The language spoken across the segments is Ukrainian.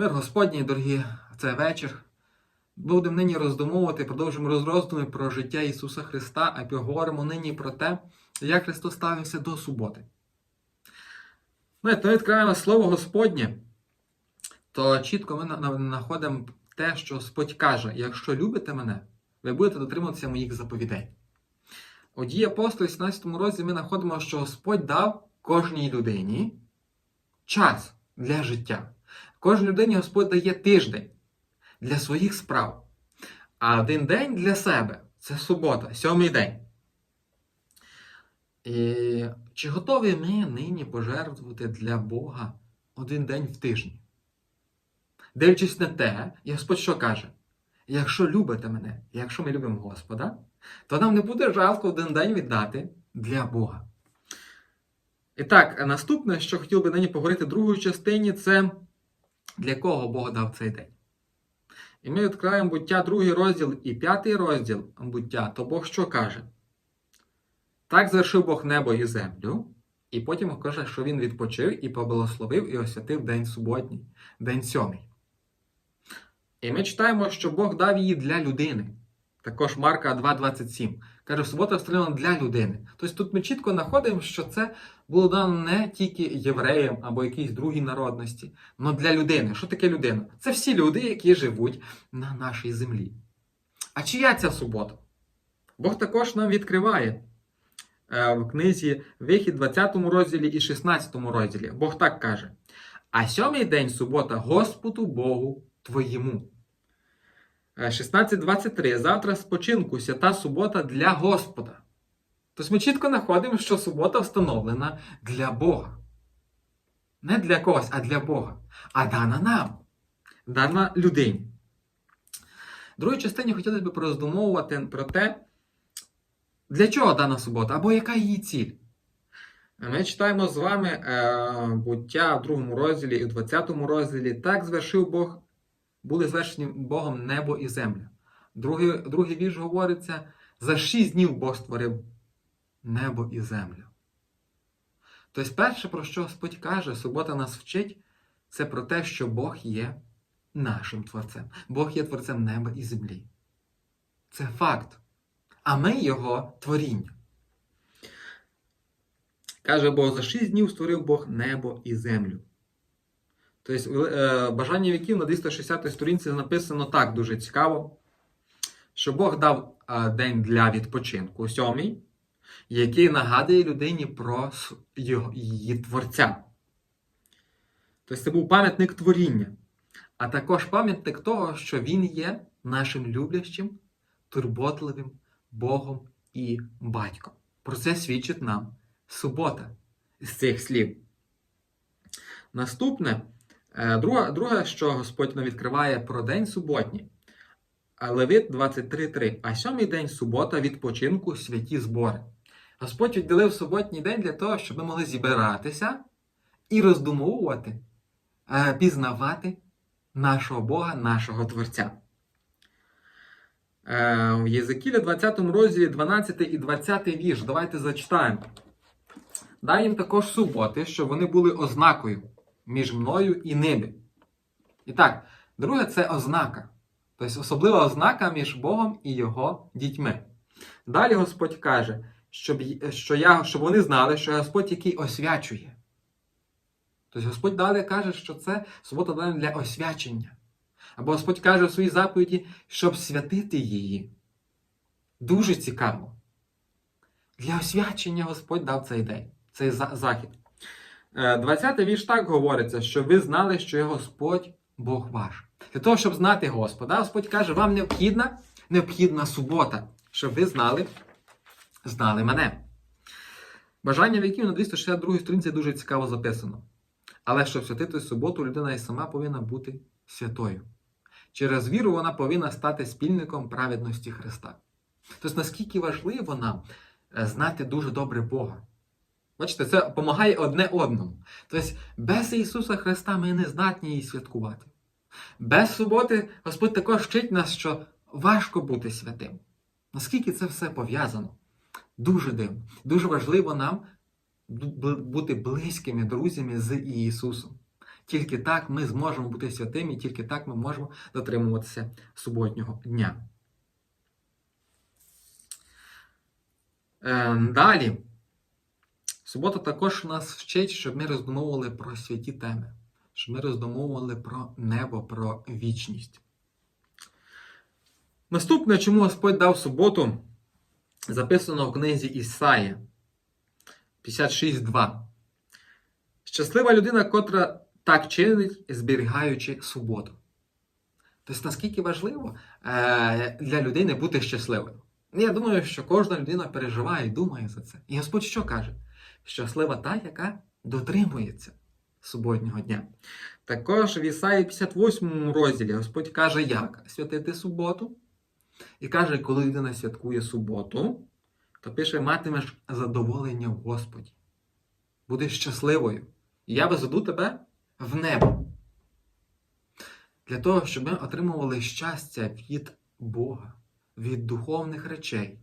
Мир Господній, дорогі, це вечір. Будемо нині роздумовувати, продовжимо роздуми про життя Ісуса Христа, а поговоримо нині про те, як Христос ставився до суботи. Ми то відкриваємо Слово Господнє, то чітко ми знаходимо те, що Господь каже: якщо любите мене, ви будете дотримуватися моїх заповідей. У дії апостолів, 17 розділі ми знаходимо, що Господь дав кожній людині час для життя. Кожній людині Господь дає тиждень для своїх справ. А один день для себе це субота, сьомий день. І чи готові ми нині пожертвувати для Бога один день в тижні? Дивлячись на те, Господь що каже? Якщо любите мене, якщо ми любимо Господа, то нам не буде жалко один день віддати для Бога. І так, наступне, що хотів би нині поговорити в другій частині, це для кого Бог дав цей день. І ми відкриваємо буття другий розділ і п'ятий розділ буття, то Бог що каже? Так звершив Бог небо і землю, і потім каже, що він відпочив і поблагословив і освятив день суботній, день сьомий. І ми читаємо, що Бог дав її для людини. Також Марка 2,27. Каже, субота встановлена для людини. Тобто тут ми чітко знаходимо, що це було дано не тільки євреям або якійсь другій народності, але для людини. Що таке людина? Це всі люди, які живуть на нашій землі. А чия ця субота? Бог також нам відкриває е, в книзі Вихід 20 розділі і 16 розділі. Бог так каже: А сьомий день субота Господу Богу твоєму. 16.23. Завтра спочинку свята субота для Господа. Тобто ми чітко знаходимо, що субота встановлена для Бога. Не для когось, а для Бога. А дана нам, дана людині. Другій частині хотілося б пороздумовувати про те, для чого дана субота, або яка її ціль. Ми читаємо з вами е, буття в другому розділі і в 20 розділі. Так звершив Бог були звершені Богом небо і земля. Другий, другий вірш говориться: за шість днів Бог створив небо і землю. Тобто, перше, про що Господь каже, субота нас вчить, це про те, що Бог є нашим творцем. Бог є творцем неба і землі. Це факт. А ми його творіння. Каже Бог, за шість днів створив Бог небо і землю. Тобто, е, бажання віків на 260 сторінці написано так дуже цікаво, що Бог дав е, день для відпочинку, сьомий, який нагадує людині про її творця. Тобто це був пам'ятник творіння, а також пам'ятник того, що Він є нашим люблячим, турботливим Богом і батьком. Про це свідчить нам субота з цих слів. Наступне. Друге, друге, що Господь нам відкриває про день суботній. Левит 23.3. А сьомий день субота відпочинку святі збори. Господь відділив суботній день для того, щоб ми могли зібиратися і роздумовувати, пізнавати нашого Бога, нашого Творця. В Єзекілі 20 розділі 12 і 20 вірш. Давайте зачитаємо. Дай їм також суботи, щоб вони були ознакою між мною і ними. І так, друге це ознака. Тобто особлива ознака між Богом і його дітьми. Далі Господь каже, щоб що я, щоб вони знали, що Господь який освячує. Тобто Господь далі каже, що це субота дана для освячення. Або Господь каже у своїй заповіді, щоб святити її. Дуже цікаво. Для освячення Господь дав цей день, цей захід. 20-й вірш так говориться, що ви знали, що є Господь Бог ваш. Для того, щоб знати Господа, Господь каже, вам необхідна необхідна субота, щоб ви знали, знали мене. Бажання віків на 262 сторінці дуже цікаво записано. Але щоб святити суботу, людина і сама повинна бути святою. Через віру вона повинна стати спільником праведності Христа. Тобто, наскільки важливо нам знати дуже добре Бога. Бачите, це допомагає одне одному. Тобто, без Ісуса Христа ми не здатні її святкувати. Без суботи Господь також вчить нас, що важко бути святим. Наскільки це все пов'язано? Дуже дивно. Дуже важливо нам бути близькими друзями з Ісусом. Тільки так ми зможемо бути святими, і тільки так ми можемо дотримуватися суботнього дня. Е, далі. Субота також нас вчить, щоб ми роздумовували про святі теми, щоб ми роздумовували про небо, про вічність. Наступне, чому Господь дав суботу, записано в книзі Ісаї 56.2. Щаслива людина, котра так чинить, зберігаючи суботу. Тобто, наскільки важливо е, для людини бути щасливою. Я думаю, що кожна людина переживає і думає за це. І Господь що каже? Щаслива та, яка дотримується суботнього дня. Також в Ісаї 58 розділі Господь каже, як святити суботу. І каже, коли людина святкує суботу, то пише, матимеш задоволення в Господі. Будеш щасливою. І я везду тебе в небо. Для того, щоб ми отримували щастя від Бога, від духовних речей,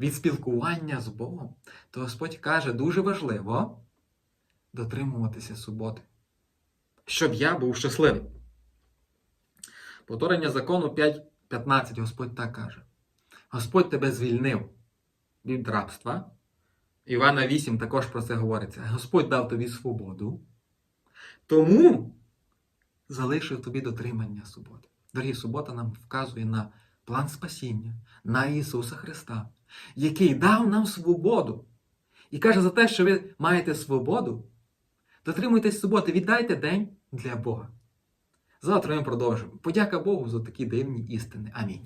від спілкування з Богом, то Господь каже, дуже важливо дотримуватися суботи, щоб я був щасливий. Повторення закону 5.15 Господь так каже: Господь тебе звільнив від рабства. Івана 8 також про це говориться. Господь дав тобі свободу, тому залишив тобі дотримання суботи. Дорогі, субота нам вказує на план спасіння, на Ісуса Христа, який дав нам свободу. І каже за те, що ви маєте свободу, дотримуйтесь суботи, віддайте день для Бога. Завтра ми продовжимо. Подяка Богу за такі дивні істини. Амінь.